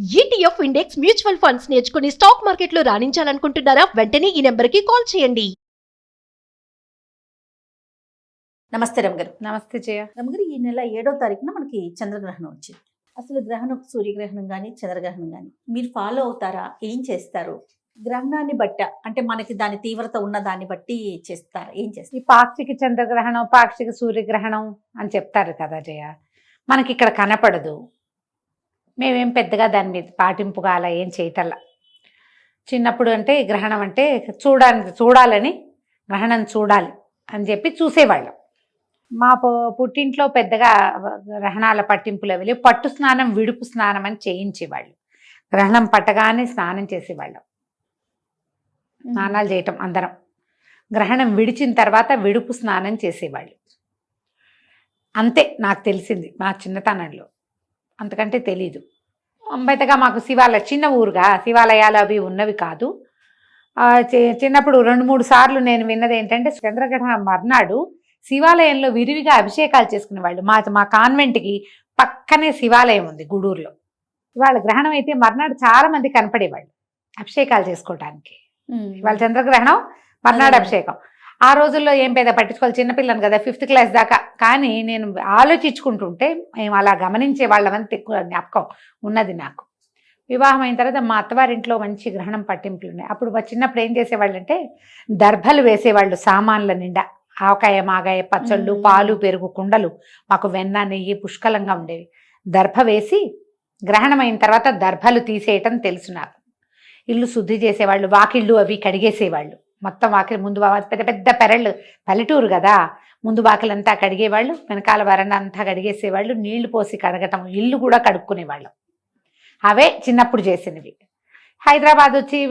E T F index mutual funds నేర్చుకుని stock మార్కెట్లో రాణించాలనుకుంటున్నారా? వెంటనే ఈ నెంబర్కి కాల్ చేయండి. నమస్తే రమగారు. నమస్తే జయ. రమగారు ఈ నెల ఏడో తారీఖున మనకి చంద్రగ్రహణం వచ్చింది. అసలు గ్రహణం సూర్యగ్రహణం కానీ చంద్రగ్రహణం కానీ మీరు ఫాలో అవుతారా? ఏం చేస్తారు? గ్రహణాన్ని బట్ట అంటే మనకి దాని తీవ్రత ఉన్న దాన్ని బట్టి చేస్తారా. ఏం చేస్తారు? ఈ పాక్షిక చంద్రగ్రహణం పాక్షిక సూర్యగ్రహణం అని చెప్తారు కదా జయ. మనకి ఇక్కడ కనపడదు. మేమేం పెద్దగా దాని మీద పాటింపుగా అలా ఏం చేయటల్లా. చిన్నప్పుడు అంటే గ్రహణం అంటే చూడాలి చూడాలని గ్రహణం చూడాలి అని చెప్పి చూసేవాళ్ళం. మా పుట్టింట్లో పెద్దగా గ్రహణాల పట్టింపులు వెళ్ళి పట్టు స్నానం విడుపు స్నానం అని చేయించేవాళ్ళు. గ్రహణం పట్టగానే స్నానం చేసేవాళ్ళం. స్నానాలు చేయటం అందరం. గ్రహణం విడిచిన తర్వాత విడుపు స్నానం చేసేవాళ్ళు. అంతే నాకు తెలిసింది మా చిన్నతనంలో. అంతకంటే తెలీదు. పెద్దగా మాకు శివాలయ చిన్న ఊరుగా శివాలయాలు అవి ఉన్నవి కాదు. చిన్నప్పుడు రెండు మూడు సార్లు నేను విన్నది ఏంటంటే చంద్రగ్రహణం మర్నాడు శివాలయంలో విరివిగా అభిషేకాలు చేసుకునేవాళ్ళు మా మా కాన్వెంట్కి పక్కనే శివాలయం ఉంది గూడూరులో. ఇవాళ గ్రహణం అయితే మర్నాడు చాలా మంది కనపడేవాళ్ళు అభిషేకాలు చేసుకోవటానికి. వాళ్ళ చంద్రగ్రహణం మర్నాడు. అభిషేకం. ఆ రోజుల్లో ఏం పెద్ద పట్టించుకోవాలి? చిన్నపిల్లని కదా ఫిఫ్త్ క్లాస్ దాకా. కానీ నేను ఆలోచించుకుంటుంటే మేము అలా గమనించే వాళ్ళమని ఎక్కువ జ్ఞాపకం ఉన్నది నాకు. వివాహం అయిన తర్వాత మా అత్తవారింట్లో మంచి గ్రహణం పట్టింపులు ఉన్నాయి అప్పుడు మా చిన్నప్పుడు ఏం చేసేవాళ్ళు అంటే దర్భలు వేసేవాళ్ళు సామాన్ల నిండా. ఆవకాయ మాగాయ పచ్చళ్ళు. పాలు పెరుగు కుండలు మాకు వెన్న నెయ్యి పుష్కలంగా ఉండేవి. దర్భ వేసి గ్రహణం అయిన తర్వాత దర్భలు తీసేయటం తెలుసు నాకు. ఇల్లు శుద్ధి చేసేవాళ్ళు వాకిళ్ళు అవి కడిగేసేవాళ్ళు. మొత్తం వాకిలి ముందు పెద్ద పెద్ద పెరళ్ళు. పల్లెటూరు కదా. ముందు వాకిలంతా కడిగేవాళ్ళు వెనకాల వరండా అంతా కడిగేసేవాళ్ళు నీళ్ళు పోసి కడగటం ఇల్లు కూడా కడుక్కునేవాళ్ళు. అవే చిన్నప్పుడు చేసినవి. హైదరాబాద్ వచ్చి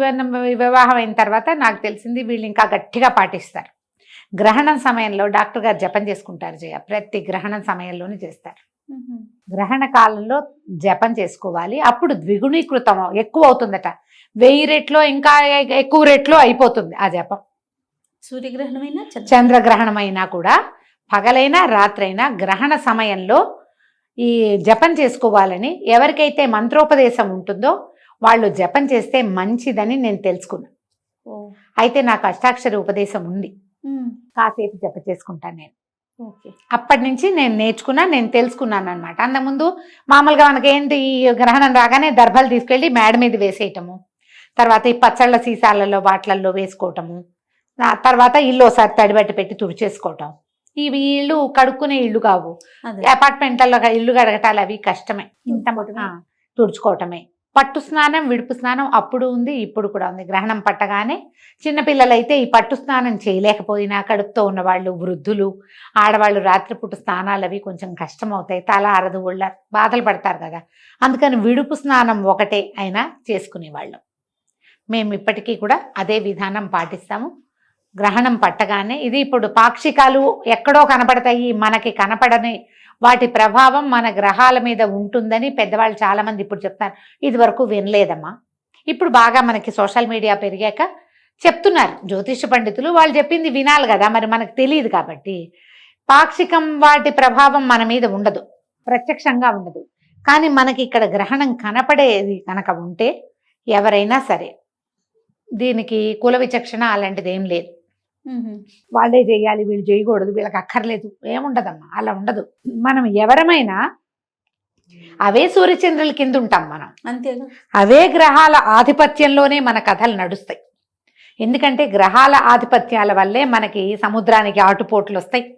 వివాహం అయిన తర్వాత నాకు తెలిసింది వీళ్ళు ఇంకా గట్టిగా పాటిస్తారు. గ్రహణం సమయంలో డాక్టర్ గారు జపం చేసుకుంటారు జయ. ప్రతి గ్రహణం సమయంలోనే చేస్తారు. గ్రహణ కాలంలో జపం చేసుకోవాలి. అప్పుడు ద్విగుణీకృతం ఎక్కువ అవుతుందట వెయ్యి రెట్లో ఇంకా ఎక్కువ రెట్లో అయిపోతుంది ఆ జపం. సూర్యగ్రహణమైనా చంద్ర చంద్రగ్రహణం అయినా కూడా పగలైనా రాత్రైనా గ్రహణ సమయంలో ఈ జపం చేసుకోవాలని ఎవరికైతే మంత్రోపదేశం ఉంటుందో వాళ్ళు జపం చేస్తే మంచిదని నేను తెలుసుకున్నాను ఓ. అయితే నాకు అష్టాక్షరి ఉపదేశం ఉంది. కాసేపు జప చేసుకుంటాను నేను. అప్పటి నుంచి నేను నేర్చుకున్నా నేను తెలుసుకున్నాను అనమాట అంతకుముందు మామూలుగా మనకి ఏంటి ఈ గ్రహణం రాగానే దర్భలు తీసుకెళ్ళి మేడ మీద వేసేయటము. తర్వాత ఈ పచ్చళ్ళ సీసాలలో వాటిలలో వేసుకోవటము. తర్వాత ఇల్లు ఒకసారి తడిబట్టి పెట్టి తుడిచేసుకోవటం. ఇవి ఇల్లు కడుక్కునే ఇల్లు కావు. అపార్ట్మెంట్లలో ఇల్లు కడగటాలు అవి కష్టమే. ఇంత తుడుచుకోవటమే. పట్టు స్నానం విడుపు స్నానం అప్పుడు ఉంది ఇప్పుడు కూడా ఉంది. గ్రహణం పట్టగానే చిన్నపిల్లలైతే ఈ పట్టు స్నానం చేయలేకపోయినా కడుపుతో ఉన్నవాళ్ళు వృద్ధులు ఆడవాళ్ళు రాత్రిపూట స్నానాలు అవి కొంచెం కష్టం అవుతాయి తల అరదు ఒళ్ళ బాధలు పడతారు కదా. అందుకని విడుపు స్నానం ఒకటే అయినా చేసుకునేవాళ్ళు. మేము ఇప్పటికీ కూడా అదే విధానం పాటిస్తాము. గ్రహణం పట్టగానే ఇది ఇప్పుడు పాక్షికాలు ఎక్కడో కనపడతాయి మనకి కనపడని వాటి ప్రభావం మన గ్రహాల మీద ఉంటుందని పెద్దవాళ్ళు చాలామంది ఇప్పుడు చెప్తారు. ఇది వరకు వినలేదమ్మా. ఇప్పుడు బాగా మనకి సోషల్ మీడియా పెరిగాక చెప్తున్నారు. జ్యోతిష పండితులు వాళ్ళు చెప్పింది వినాలి కదా మరి మనకు తెలియదు కాబట్టి. పాక్షికం వాటి ప్రభావం మన మీద ఉండదు ప్రత్యక్షంగా ఉండదు. కానీ మనకి ఇక్కడ గ్రహణం కనపడేది కనుక ఉంటే ఎవరైనా సరే దీనికి కుల విచక్షణ అలాంటిది ఏం లేదు. వాళ్ళే చేయాలి వీళ్ళు చేయకూడదు వీళ్ళకి అక్కర్లేదు ఏముండదమ్మా అలా ఉండదు. మనం ఎవరమైనా అవే సూర్యచంద్రుల కింద ఉంటాం మనం. అంతేగా అవే గ్రహాల ఆధిపత్యంలోనే మన కథలు నడుస్తాయి. ఎందుకంటే గ్రహాల ఆధిపత్యాల వల్లే మనకి సముద్రానికి ఆటుపోట్లు వస్తాయి.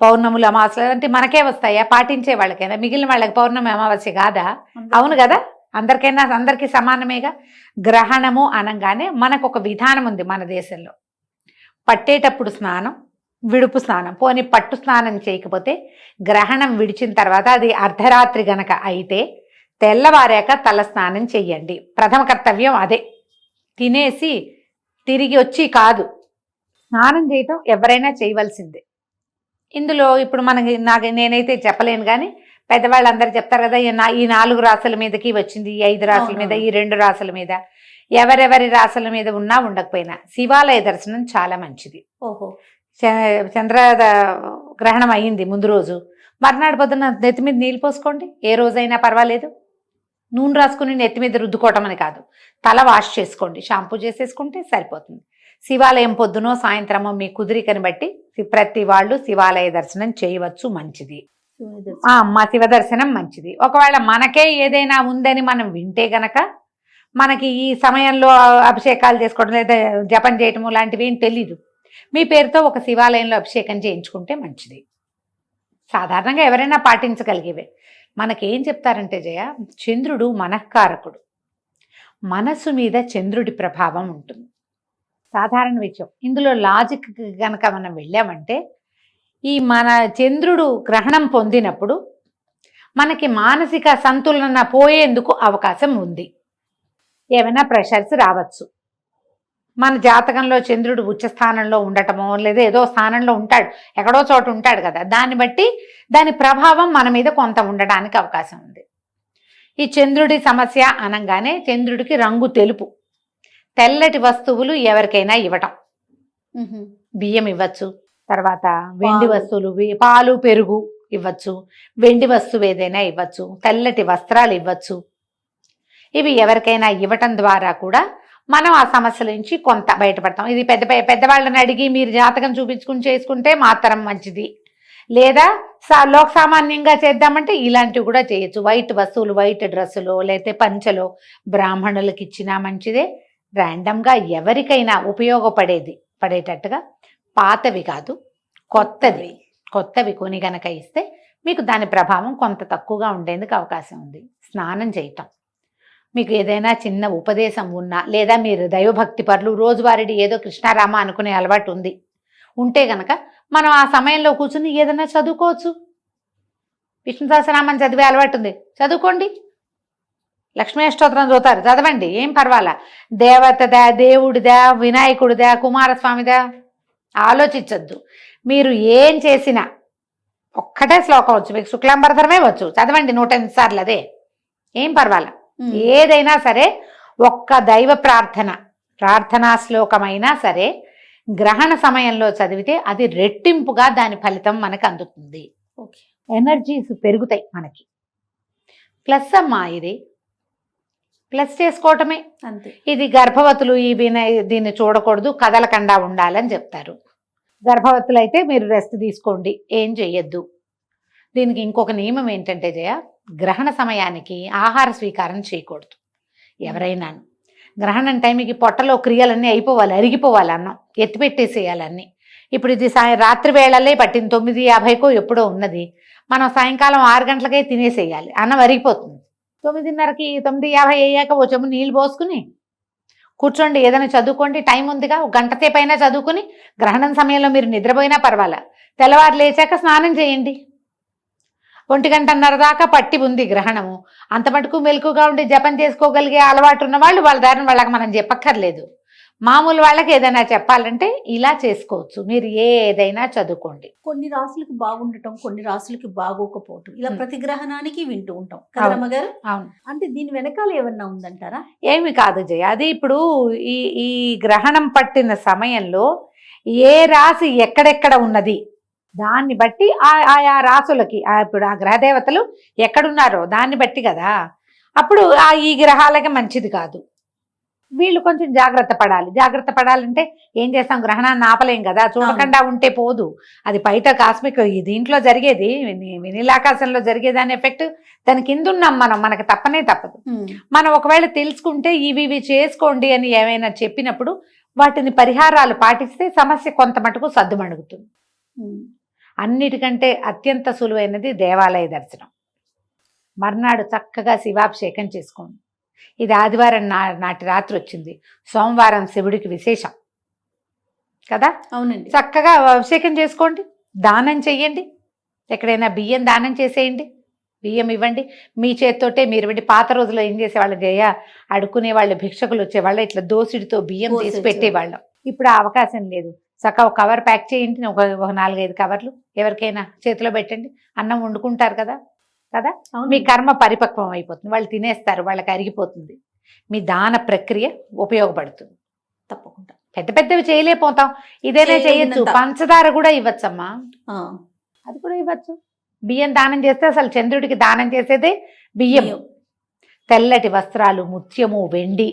పౌర్ణములు అమావాస్యలు అంటే మనకే వస్తాయా? పాటించే వాళ్ళకైనా? మిగిలిన వాళ్ళకి పౌర్ణమి అమావాస్య కాదా? అవును కదా? అందరికైనా అందరికీ సమానమేగా? గ్రహణము అనగానే మనకు ఒక విధానం ఉంది మన దేశంలో. పట్టేటప్పుడు స్నానం విడుపు స్నానం. పోనీ పట్టు స్నానం చేయకపోతే గ్రహణం విడిచిన తర్వాత అది అర్ధరాత్రి గనక అయితే తెల్లవారాక తల స్నానం చెయ్యండి. ప్రథమ కర్తవ్యం అదే. తినేసి తిరిగి వచ్చి కాదు. స్నానం చేయటం ఎవరైనా చేయవలసిందే. ఇందులో ఇప్పుడు మనకి నాకు నేనైతే చెప్పలేను కానీ పెద్దవాళ్ళందరూ చెప్తారు కదా ఈ నాలుగు రాసుల మీదకి వచ్చింది ఈ ఐదు రాసుల మీద ఈ రెండు రాసుల మీద. ఎవరెవరి రాసుల మీద ఉన్నా ఉండకపోయినా శివాలయ దర్శనం చాలా మంచిది. ఓహో. చంద్ర గ్రహణం అయ్యింది ముందు రోజు. మర్నాడు పొద్దున్న నెత్తి మీద నీళ్ళు పోసుకోండి. ఏ రోజైనా పర్వాలేదు. నూనె రాసుకుని నెత్తి మీద రుద్దుకోవటం అని కాదు. తల వాష్ చేసుకోండి. షాంపూ చేసేసుకుంటే సరిపోతుంది. శివాలయం పొద్దునో సాయంత్రమో మీ కుదిరికని బట్టి ప్రతి వాళ్ళు శివాలయ దర్శనం చేయవచ్చు మంచిది. మా శివ దర్శనం మంచిది. ఒకవేళ మనకే ఏదైనా ఉందని మనం వింటే గనక మనకి ఈ సమయంలో అభిషేకాలు చేసుకోవడం లేదా జపం చేయటము లాంటివి ఏం తెలీదు. మీ పేరుతో ఒక శివాలయంలో అభిషేకం చేయించుకుంటే మంచిది. సాధారణంగా ఎవరైనా పాటించగలిగేవే. మనకేం చెప్తారంటే జయ చంద్రుడు మనఃకారకుడు. మనస్సు మీద చంద్రుడి ప్రభావం ఉంటుంది. సాధారణ విషయం. ఇందులో లాజిక్ కనుక మనం వెళ్ళామంటే ఈ మన చంద్రుడు గ్రహణం పొందినప్పుడు మనకి మానసిక సంతులన పోయేందుకు అవకాశం ఉంది. ఏమైనా ప్రెషర్స్ రావచ్చు. మన జాతకంలో చంద్రుడు ఉచ్చ స్థానంలో ఉండటమో లేదా ఏదో స్థానంలో ఉంటాడు ఎక్కడో చోట ఉంటాడు కదా. దాన్ని బట్టి దాని ప్రభావం మన మీద కొంత ఉండడానికి అవకాశం ఉంది. ఈ చంద్రుడి సమస్య అనగానే చంద్రుడికి రంగు తెలుపు. తెల్లటి వస్తువులు ఎవరికైనా ఇవ్వటం. బియ్యం ఇవ్వచ్చు తర్వాత వెండి. వస్తువులు పాలు పెరుగు ఇవ్వచ్చు వెండి వస్తువు ఏదైనా ఇవ్వచ్చు తెల్లటి వస్త్రాలు ఇవ్వచ్చు. ఇవి ఎవరికైనా ఇవ్వటం ద్వారా కూడా మనం ఆ సమస్యల నుంచి కొంత బయటపడతాం. ఇది పెద్ద పెద్దవాళ్ళని అడిగి మీరు జాతకం చూపించుకుని చేసుకుంటే మాత్రం మంచిది. లేదా సా లోక సామాన్యంగా చేద్దామంటే ఇలాంటివి కూడా చేయొచ్చు. వైట్ వస్తువులు వైట్ డ్రెస్సులో లేకపోతే పంచలో బ్రాహ్మణులకు ఇచ్చినా మంచిదే. ర్యాండమ్గా ఎవరికైనా ఉపయోగపడేది పడేటట్టుగా పాతవి కాదు కొత్తవి. కొత్తవి కొని గనక ఇస్తే మీకు దాని ప్రభావం కొంత తక్కువగా ఉండేందుకు అవకాశం ఉంది. స్నానం చేయటం. మీకు ఏదైనా చిన్న ఉపదేశం ఉన్నా లేదా మీరు దైవభక్తి పరులు రోజువారీ ఏదో కృష్ణారామ అనుకునే అలవాటు ఉంది ఉంటే గనక మనం ఆ సమయంలో కూర్చుని ఏదైనా చదువుకోవచ్చు. విష్ణు సహస్రనామం చదివే అలవాటు ఉంది. చదువుకోండి. లక్ష్మీ అష్టోత్తరం చదువుతారు. చదవండి. ఏం పర్వాలా? దేవతదా దేవుడిదా వినాయకుడిదా కుమారస్వామిదా? ఆలోచించద్దు. మీరు ఏం చేసినా ఒక్కటే శ్లోకం వచ్చు. మీకు శుక్లాంబరధరమే వచ్చు. చదవండి. నూట ఎనిమిది సార్లు అదే. ఏం పర్వాలా? ఏదైనా సరే ఒక్క దైవ ప్రార్థన ప్రార్థనా శ్లోకమైనా సరే గ్రహణ సమయంలో చదివితే అది రెట్టింపుగా దాని ఫలితం మనకు అందుతుంది. ఎనర్జీస్ పెరుగుతాయి మనకి. ప్లస్ అమ్మా ఇది. ప్లస్ చేసుకోవటమే. అంతే. ఇది గర్భవతులు ఈ విన దీన్ని చూడకూడదు కదలకుండా ఉండాలని చెప్తారు. గర్భవతులు అయితే మీరు రెస్ట్ తీసుకోండి ఏం చెయ్యొద్దు. దీనికి ఇంకొక నియమం ఏంటంటే జయ గ్రహణ సమయానికి ఆహార స్వీకారం చేయకూడదు. ఎవరైనా గ్రహణం టైంకి పొట్టలో క్రియలన్నీ అయిపోవాలి అరిగిపోవాలి అన్నం ఎత్తిపెట్టేసేయాలన్నీ ఇప్పుడు ఇది సాయ రాత్రి వేళలే పట్టింది తొమ్మిది యాభైకో ఎప్పుడో ఉన్నది. మనం సాయంకాలం ఆరు గంటలకే తినేసేయాలి అన్నం అరిగిపోతుంది. తొమ్మిదిన్నరకి తొమ్మిది యాభై అయ్యాక ఓ చెమ్ము నీళ్ళు పోసుకుని కూర్చోండి ఏదైనా చదువుకోండి టైం ఉందిగా ఒక గంట సేపు అయినా చదువుకుని గ్రహణం సమయంలో మీరు నిద్రపోయినా పర్వాలా. తెల్లవారు లేచాక స్నానం చేయండి. ఒంటి గంటన్నర దాకా పట్టి ఉంది గ్రహణము. అంత మటుకు మెలకుగా ఉండి జపం చేసుకోగలిగే అలవాటు ఉన్న వాళ్ళు వాళ్ళ దారిని వాళ్ళకి మనం చెప్పక్కర్లేదు. మామూలు వాళ్ళకి ఏదైనా చెప్పాలంటే ఇలా చేసుకోవచ్చు. మీరు ఏదైనా చదువుకోండి. కొన్ని రాసులకు బాగుండటం కొన్ని రాసులకి బాగోకపోవటం ఇలా. ప్రతి గ్రహణానికి వింటూ ఉంటాం. అవును. అంటే దీని వెనకాల ఏమన్నా ఉందంటారా? ఏమి కాదు జయ. అది ఇప్పుడు ఈ ఈ గ్రహణం పట్టిన సమయంలో ఏ రాశి ఎక్కడెక్కడ ఉన్నది? దాన్ని బట్టి ఆ ఆయా రాసులకి ఆ ఇప్పుడు ఆ గ్రహదేవతలు ఎక్కడున్నారో దాన్ని బట్టి కదా. అప్పుడు ఆ ఈ గ్రహాలకి మంచిది కాదు. వీళ్ళు కొంచెం జాగ్రత్త పడాలి. జాగ్రత్త పడాలంటే ఏం చేస్తాం? గ్రహణాన్ని ఆపలేం కదా. చూడకుండా ఉంటే పోదు. అది బయట కాస్మిక్ దీంట్లో జరిగేది విని- వినీలాకాశంలో జరిగేదాని ఎఫెక్ట్ దాని కింద ఉన్నాం మనం. మనకు తప్పనే తప్పదు. మనం ఒకవేళ తెలుసుకుంటే ఇవి ఇవి చేసుకోండి అని ఏమైనా చెప్పినప్పుడు వాటిని పరిహారాలు పాటిస్తే సమస్య కొంత మటుకు సద్దుమణుగుతుంది. అన్నిటికంటే అత్యంత సులువైనది దేవాలయ దర్శనం. మర్నాడు చక్కగా శివాభిషేకం చేసుకోండి. ఇది ఆదివారం నా నాటి రాత్రి వచ్చింది. సోమవారం శివుడికి విశేషం. కదా? అవునండి. చక్కగా అభిషేకం చేసుకోండి. దానం చెయ్యండి. ఎక్కడైనా బియ్యం దానం చేసేయండి. బియ్యం ఇవ్వండి. మీ చేత్తోటే మీరు ఇవ్వండి పాత రోజుల్లో ఏం చేసేవాళ్ళు? జయ అడుక్కునే వాళ్ళు భిక్షకులు వచ్చేవాళ్ళు ఇట్లా దోసిడితో బియ్యం తీసి పెట్టేవాళ్ళం. ఇప్పుడు ఆ అవకాశం లేదు. చక్కగా ఒక కవర్ ప్యాక్ చేయండి ఒక ఒక నాలుగైదు కవర్లు ఎవరికైనా చేతిలో పెట్టండి. అన్నం వండుకుంటారు కదా కదా. మీ కర్మ పరిపక్వం అయిపోతుంది. వాళ్ళు తినేస్తారు వాళ్ళకి అరిగిపోతుంది. మీ దాన ప్రక్రియ ఉపయోగపడుతుంది. తప్పకుండా. పెద్ద పెద్దవి చేయలేకపోతాం. ఇదేనే చేయొచ్చు. పంచదార కూడా ఇవ్వచ్చమ్మా. అది కూడా ఇవ్వచ్చు. బియ్యం దానం చేస్తే అసలు చంద్రుడికి దానం చేసేదే బియ్యం. తెల్లటి వస్త్రాలు ముత్యము వెండి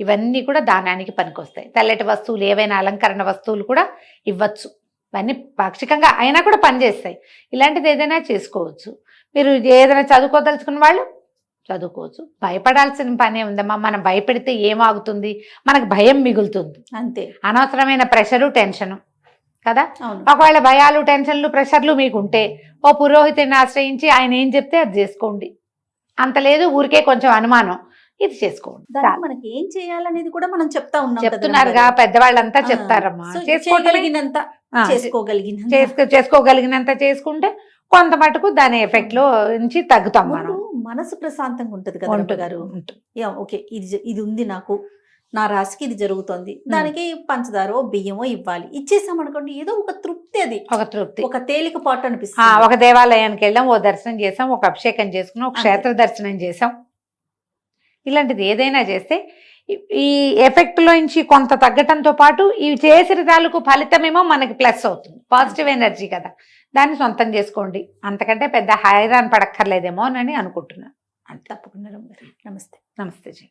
ఇవన్నీ కూడా దానానికి పనికొస్తాయి. తెల్లటి వస్తువులు ఏవైనా అలంకరణ వస్తువులు కూడా ఇవ్వచ్చు. ఇవన్నీ పాక్షికంగా అయినా కూడా పనిచేస్తాయి. ఇలాంటిది ఏదైనా చేసుకోవచ్చు. మీరు ఏదైనా చదువుకోదలుచుకున్న వాళ్ళు చదువుకోవచ్చు. భయపడాల్సిన పనే ఉందమ్మా. మనం భయపెడితే ఏమాగుతుంది మనకు భయం మిగులుతుంది. అంతే. అనవసరమైన ప్రెషరు టెన్షను. కదా? ఒకవేళ భయాలు టెన్షన్లు ప్రెషర్లు మీకు ఉంటే ఓ పురోహితుడిని ఆశ్రయించి ఆయన ఏం చెప్తే అది చేసుకోండి. అంత లేదు ఊరికే కొంచెం అనుమానం. ఇది చేసుకోండి. దానికి మనకి ఏం చేయాలనేది కూడా మనం చెప్తా ఉన్నాం చెప్తున్నారుగా. పెద్దవాళ్ళంతా చెప్తారమ్మా. చేసుకోగలిగినంత. చేసుకో చేసుకోగలిగినంత చేసుకుంటే కొంత మటుకు దాని ఎఫెక్ట్లో నుంచి తగ్గుతాం మనం. మనసు ప్రశాంతంగా ఉంటది కదా గారు. ఓకే ఇది ఇది ఉంది నాకు. నా రాశికి ఇది జరుగుతోంది. దానికి పంచదారో బియ్యమో ఇవ్వాలి. ఇచ్చేసాం అనుకోండి ఏదో ఒక తృప్తి అది. ఒక తృప్తి. ఒక తేలిక పాటు అనిపిస్తుంది. ఒక దేవాలయానికి వెళ్ళాం ఓ దర్శనం చేసాం ఒక అభిషేకం చేసుకున్నాం ఒక. క్షేత్ర దర్శనం చేసాం. ఇలాంటిది ఏదైనా చేస్తే ఈ- ఈ ఎఫెక్ట్లో నుంచి కొంత తగ్గటంతో పాటు ఈ చేసిన తాలూకు ఫలితమేమో మనకి ప్లస్ అవుతుంది పాజిటివ్ ఎనర్జీ కదా. దాన్ని సొంతం చేసుకోండి. అంతకంటే పెద్ద హైరాన్ పడక్కర్లేదేమో అని అనుకుంటున్నాను. తప్పకుండా రమగారు నమస్తే. నమస్తే జీ.